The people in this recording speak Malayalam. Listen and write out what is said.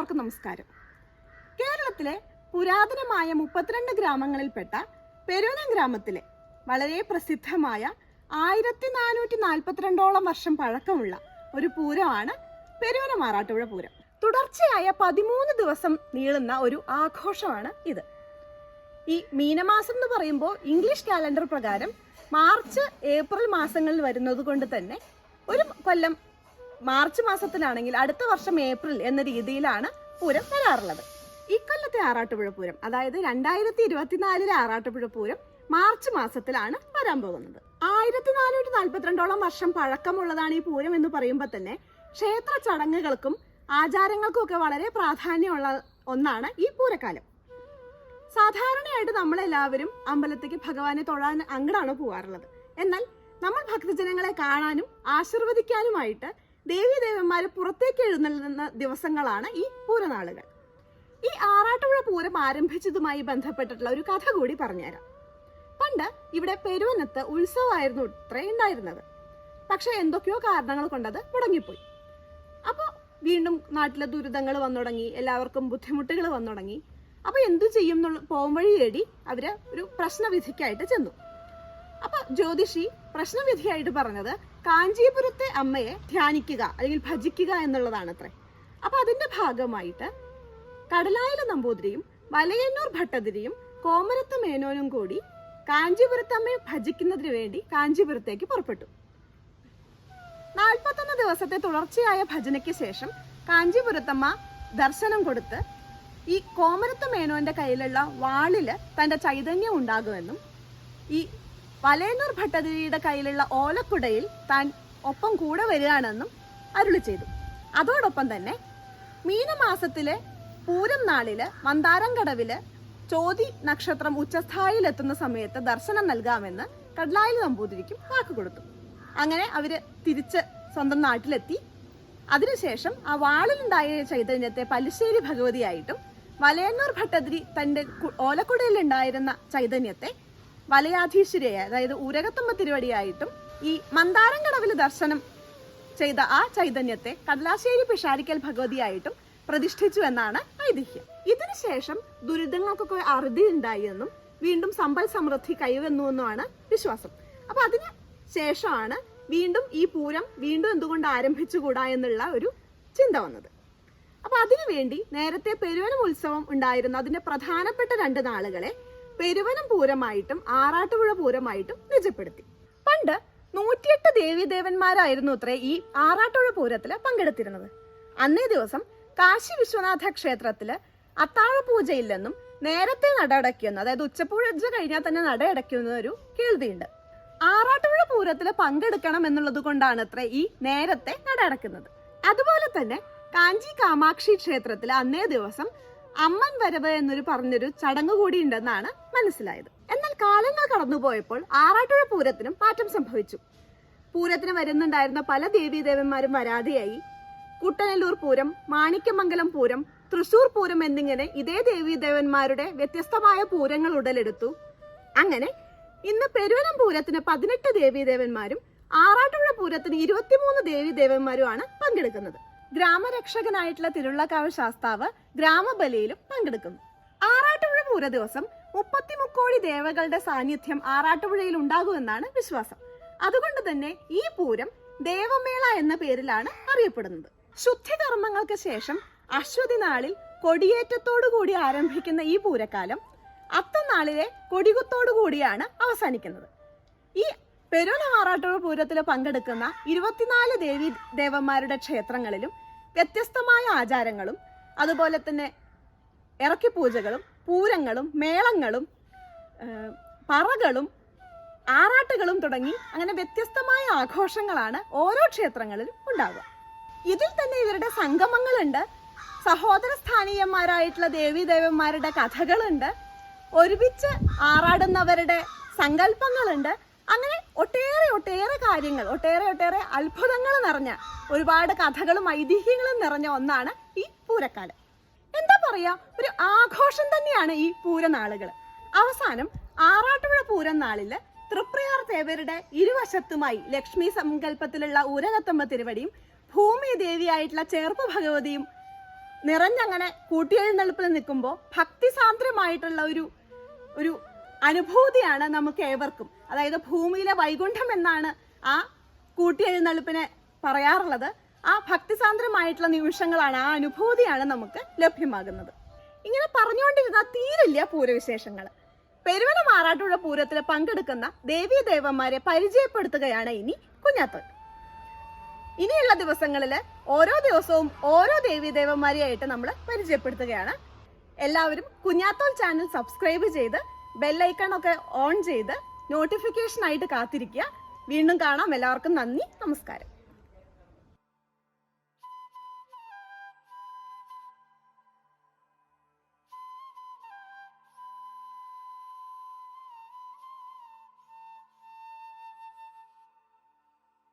എല്ലാവർക്കും നമസ്കാരം. കേരളത്തിലെ പുരാതനമായ മുപ്പത്തിരണ്ട് ഗ്രാമങ്ങളിൽപ്പെട്ട പെരുവനം ഗ്രാമത്തിലെ വളരെ പ്രസിദ്ധമായ ആയിരത്തി നാനൂറ്റി നാൽപ്പത്തിരണ്ടോളം വർഷം പഴക്കമുള്ള ഒരു പൂരമാണ് പെരുവന മാറാട്ടുപുഴ പൂരം. തുടർച്ചയായ പതിമൂന്ന് ദിവസം നീളുന്ന ഒരു ആഘോഷമാണ് ഇത്. ഈ മീനമാസം എന്ന് പറയുമ്പോൾ ഇംഗ്ലീഷ് കാലണ്ടർ പ്രകാരം മാർച്ച് ഏപ്രിൽ മാസങ്ങളിൽ വരുന്നത് കൊണ്ട് തന്നെ ഒരു കൊല്ലം മാർച്ച് മാസത്തിലാണെങ്കിൽ അടുത്ത വർഷം ഏപ്രിൽ എന്ന രീതിയിലാണ് പൂരം വരാറുള്ളത്. ഇക്കൊല്ലത്തെ ആറാട്ടുപുഴ പൂരം അതായത് രണ്ടായിരത്തി ഇരുപത്തിനാലിലെ ആറാട്ടുപുഴ പൂരം മാർച്ച് മാസത്തിലാണ് വരാൻ പോകുന്നത്. ആയിരത്തി നാനൂറ്റി നാൽപ്പത്തിരണ്ടോളം വർഷം പഴക്കമുള്ളതാണ് ഈ പൂരം എന്ന് പറയുമ്പോൾ തന്നെ ക്ഷേത്ര ചടങ്ങുകൾക്കും ആചാരങ്ങൾക്കും ഒക്കെ വളരെ പ്രാധാന്യമുള്ള ഒന്നാണ് ഈ പൂരക്കാലം. സാധാരണയായിട്ട് നമ്മളെല്ലാവരും അമ്പലത്തേക്ക് ഭഗവാനെ തൊഴാൻ അങ്ങടാണ് പോകാറുള്ളത് എന്നാൽ നമ്മൾ ഭക്തജനങ്ങളെ കാണാനും ആശീർവദിക്കാനുമായിട്ട് ദേവി ദേവന്മാര് പുറത്തേക്ക് എഴുന്നള്ളുന്ന ദിവസങ്ങളാണ് ഈ പൂരനാളുകൾ. ഈ ആറാട്ടുപുഴ പൂരം ആരംഭിച്ചതുമായി ബന്ധപ്പെട്ടിട്ടുള്ള ഒരു കഥ കൂടി പറഞ്ഞുതരാം. പണ്ട് ഇവിടെ പെരുവനത്ത് ഉത്സവമായിരുന്നു ഇത്രേ ഉണ്ടായിരുന്നത്. പക്ഷെ എന്തൊക്കെയോ കാരണങ്ങൾ കൊണ്ടത് മുടങ്ങിപ്പോയി. അപ്പോൾ വീണ്ടും നാട്ടിലെ ദുരിതങ്ങൾ വന്നു തുടങ്ങി എല്ലാവർക്കും ബുദ്ധിമുട്ടുകൾ വന്നു തുടങ്ങി അപ്പോൾ എന്തു ചെയ്യും എന്നുള്ള പോംവഴി തേടി അവർ ഒരു പ്രശ്നവിധിക്കായിട്ട് ചെന്നു. അപ്പൊ ജ്യോതിഷി പ്രശ്നവിധിയായിട്ട് പറഞ്ഞത് കാഞ്ചീപുരത്തെ അമ്മയെ ധ്യാനിക്കുക അല്ലെങ്കിൽ ഭജിക്കുക എന്നുള്ളതാണ് അത്രേ അപ്പൊ അതിന്റെ ഭാഗമായിട്ട് കടലായല നമ്പൂതിരിയും വലയന്നൂർ ഭട്ടതിരിയും കോമരത്ത് മേനോനും കൂടി കാഞ്ചീപുരത്തെ അമ്മയെ ഭജിക്കുന്നതിന് വേണ്ടി കാഞ്ചീപുരത്തേക്ക് പുറപ്പെട്ടു. നാൽപ്പത്തൊന്ന് ദിവസത്തെ തുടർച്ചയായ ഭജനയ്ക്ക് ശേഷം കാഞ്ചീപുരത്തമ്മ ദർശനം കൊടുത്ത് ഈ കോമരത്ത് മേനോന്റെ കയ്യിലുള്ള വാളിൽ തന്റെ ചൈതന്യം ഉണ്ടാകുമെന്നും ഈ വലയന്നൂർ ഭട്ടതിരിയുടെ കയ്യിലുള്ള ഓലക്കുടയിൽ താൻ ഒപ്പം കൂടെ വരികയാണെന്നും അരുളി ചെയ്തു. അതോടൊപ്പം തന്നെ മീനമാസത്തിലെ പൂരം നാളിൽ മന്ദാരം കടവിൽ ചോതി നക്ഷത്രം ഉച്ചസ്ഥായിലെത്തുന്ന സമയത്ത് ദർശനം നൽകാമെന്ന് കടലായിൽ നമ്പൂതിരിക്കും വാക്ക് കൊടുത്തു. അങ്ങനെ അവർ തിരിച്ച് സ്വന്തം നാട്ടിലെത്തി. അതിനുശേഷം ആ വാളിലുണ്ടായ ചൈതന്യത്തെ പല്ലിശ്ശേരി ഭഗവതിയായിട്ടും വലയന്നൂർ ഭട്ടതിരി തന്റെ ഓലക്കുടയിലുണ്ടായിരുന്ന ചൈതന്യത്തെ വലയാധീശ്വരിയായ അതായത് ഉരകത്തമ്മ തിരുവടിയായിട്ടും ഈ മന്ദാരം കടവിൽ ദർശനം ചെയ്ത ആ ചൈതന്യത്തെ കടലാശ്ശേരി പിഷാരിക്കൽ ഭഗവതിയായിട്ടും പ്രതിഷ്ഠിച്ചു എന്നാണ് ഐതിഹ്യം. ഇതിനുശേഷം ദുരിതങ്ങൾക്കൊക്കെ അറുതി ഉണ്ടായി എന്നും വീണ്ടും സമ്പൽ സമൃദ്ധി കൈവന്നു എന്നുമാണ് വിശ്വാസം. അപ്പൊ അതിന് ശേഷമാണ് വീണ്ടും ഈ പൂരം വീണ്ടും എന്തുകൊണ്ട് ആരംഭിച്ചുകൂടാ എന്നുള്ള ഒരു ചിന്ത വന്നത്. അപ്പൊ അതിനുവേണ്ടി നേരത്തെ പെരുവനം ഉത്സവം ഉണ്ടായിരുന്ന അതിന്റെ പ്രധാനപ്പെട്ട രണ്ട് നാളുകളെ പെരുവനം പൂരമായിട്ടും ആറാട്ടുപുഴ പൂരമായിട്ടും നിജപ്പെടുത്തി. പണ്ട് നൂറ്റിയെട്ട് ദേവീദേവന്മാരായിരുന്നു അത്രേ ഈ ആറാട്ടുപുഴ പൂരത്തിൽ പങ്കെടുത്തിരുന്നത്. അന്നേ ദിവസം കാശി വിശ്വനാഥ ക്ഷേത്രത്തിൽ അത്താഴ പൂജയില്ലെന്നും നേരത്തെ നട അടയ്ക്കുന്ന അതായത് ഉച്ചപൂജ കഴിഞ്ഞാൽ തന്നെ നട അടയ്ക്കുന്ന ഒരു കേൾവിയുണ്ട്. ആറാട്ടുപുഴ പൂരത്തിൽ പങ്കെടുക്കണം എന്നുള്ളത് കൊണ്ടാണ് അത്ര ഈ നേരത്തെ നട അടക്കുന്നത് അതുപോലെ തന്നെ കാഞ്ചി കാമാക്ഷി ക്ഷേത്രത്തിൽ അന്നേ ദിവസം അമ്മൻ വരവ് എന്നൊരു പറഞ്ഞൊരു ചടങ്ങ് കൂടി ഉണ്ടെന്നാണ് മനസ്സിലായത്. എന്നാൽ കാലങ്ങൾ കടന്നുപോയപ്പോൾ ആറാട്ടുഴ പൂരത്തിനും മാറ്റം സംഭവിച്ചു. പൂരത്തിന് വരുന്നുണ്ടായിരുന്ന പല ദേവീദേവന്മാരും വരാതെയായി കുട്ടനല്ലൂർ പൂരം മാണിക്യമംഗലം പൂരം തൃശൂർ പൂരം എന്നിങ്ങനെ ഇതേ ദേവീദേവന്മാരുടെ വ്യത്യസ്തമായ പൂരങ്ങൾ ഉടലെടുത്തു. അങ്ങനെ ഇന്ന് പെരുവനം പൂരത്തിന് പതിനെട്ട് ദേവീദേവന്മാരും ആറാട്ടുപുഴ പൂരത്തിന് ഇരുപത്തിമൂന്ന് ദേവീദേവന്മാരുമാണ് പങ്കെടുക്കുന്നത്. ഗ്രാമരക്ഷകനായിട്ടുള്ള തിരുള്ളക്കാവ് ശാസ്താവ് ഗ്രാമബലിയിലും പങ്കെടുക്കുന്നു. ആറാട്ടുപുഴ പൂര ദിവസം മുപ്പത്തിമുക്കോടി ദേവകളുടെ സാന്നിധ്യം ആറാട്ടുപുഴയിൽ ഉണ്ടാകുമെന്നാണ് വിശ്വാസം. അതുകൊണ്ട് തന്നെ ഈ പൂരം ദേവമേള എന്ന പേരിലാണ് അറിയപ്പെടുന്നത്. ശുദ്ധികർമ്മങ്ങൾക്ക് ശേഷം അശ്വതി നാളിൽ കൊടിയേറ്റത്തോടുകൂടി ആരംഭിക്കുന്ന ഈ പൂരക്കാലം അത്തനാളിലെ കൊടികുത്തോടു കൂടിയാണ് അവസാനിക്കുന്നത്. ഈ പെരുവന ആറാട്ടുപുഴ പൂരത്തിൽ പങ്കെടുക്കുന്ന ഇരുപത്തിനാല് ദേവി ദേവന്മാരുടെ ക്ഷേത്രങ്ങളിലും വ്യത്യസ്തമായ ആചാരങ്ങളും അതുപോലെ തന്നെ ഇറക്കി പൂജകളും പൂരങ്ങളും മേളങ്ങളും പറകളും ആറാട്ടുകളും തുടങ്ങി അങ്ങനെ വ്യത്യസ്തമായ ആഘോഷങ്ങളാണ് ഓരോ ക്ഷേത്രങ്ങളിലും ഉണ്ടാകുക ഇതിൽ തന്നെ ഇവരുടെ സംഗമങ്ങളുണ്ട്. സഹോദര സ്ഥാനീയന്മാരായിട്ടുള്ള ദേവീദേവന്മാരുടെ കഥകളുണ്ട്. ഒരുമിച്ച് ആറാടുന്നവരുടെ സങ്കല്പങ്ങളുണ്ട്. അങ്ങനെ ഒട്ടേറെ ഒട്ടേറെ കാര്യങ്ങൾ ഒട്ടേറെ ഒട്ടേറെ അത്ഭുതങ്ങൾ നിറഞ്ഞ ഒരുപാട് കഥകളും ഐതിഹ്യങ്ങളും നിറഞ്ഞ ഒന്നാണ് ഈ പൂരക്കാലം. പറയാ ഒരു ആഘോഷം തന്നെയാണ് ഈ പൂരനാളുകൾ അവസാനം ആറാട്ടുപുഴ പൂരം നാളിൽ തൃപ്രയാർ തേവരുടെ ഇരുവശത്തുമായി ലക്ഷ്മി സങ്കല്പത്തിലുള്ള ഊരകത്തമ്മ തിരുവടിയും ഭൂമി ദേവിയായിട്ടുള്ള ചേർപ്പ് ഭഗവതിയും നിറഞ്ഞങ്ങനെ കൂട്ടിയെഴുന്നള്ളിപ്പിൽ നിൽക്കുമ്പോൾ ഭക്തിസാന്ദ്രമായിട്ടുള്ള ഒരു ഒരു അനുഭൂതിയാണ് നമുക്ക് ഏവർക്കും. അതായത് ഭൂമിയിലെ വൈകുണ്ഠം എന്നാണ് ആ കൂട്ടിയെഴുന്നള്ളിപ്പിനെ പറയാറുള്ളത്. ആ ഭക്തിസാന്ദ്രമായിട്ടുള്ള നിമിഷങ്ങളാണ് ആ അനുഭൂതിയാണ് നമുക്ക് ലഭ്യമാകുന്നത്. ഇങ്ങനെ പറഞ്ഞുകൊണ്ടിരുന്ന തീരില്ല പൂരവിശേഷങ്ങൾ. പെരുവന മാറാട്ടുള്ള പൂരത്തിൽ പങ്കെടുക്കുന്ന ദേവീ ദേവന്മാരെ പരിചയപ്പെടുത്തുകയാണ് ഇനി കുഞ്ഞാത്തോൻ. ഇനിയുള്ള ദിവസങ്ങളിൽ ഓരോ ദിവസവും ഓരോ ദേവീ ദേവന്മാരെയായിട്ട് നമ്മൾ പരിചയപ്പെടുത്തുകയാണ്. എല്ലാവരും കുഞ്ഞാത്തോൽ ചാനൽ സബ്സ്ക്രൈബ് ചെയ്ത് ബെല്ലൈക്കൺ ഒക്കെ ഓൺ ചെയ്ത് നോട്ടിഫിക്കേഷൻ ആയിട്ട് കാത്തിരിക്കുക. വീണ്ടും കാണാം. എല്ലാവർക്കും നന്ദി. നമസ്കാരം.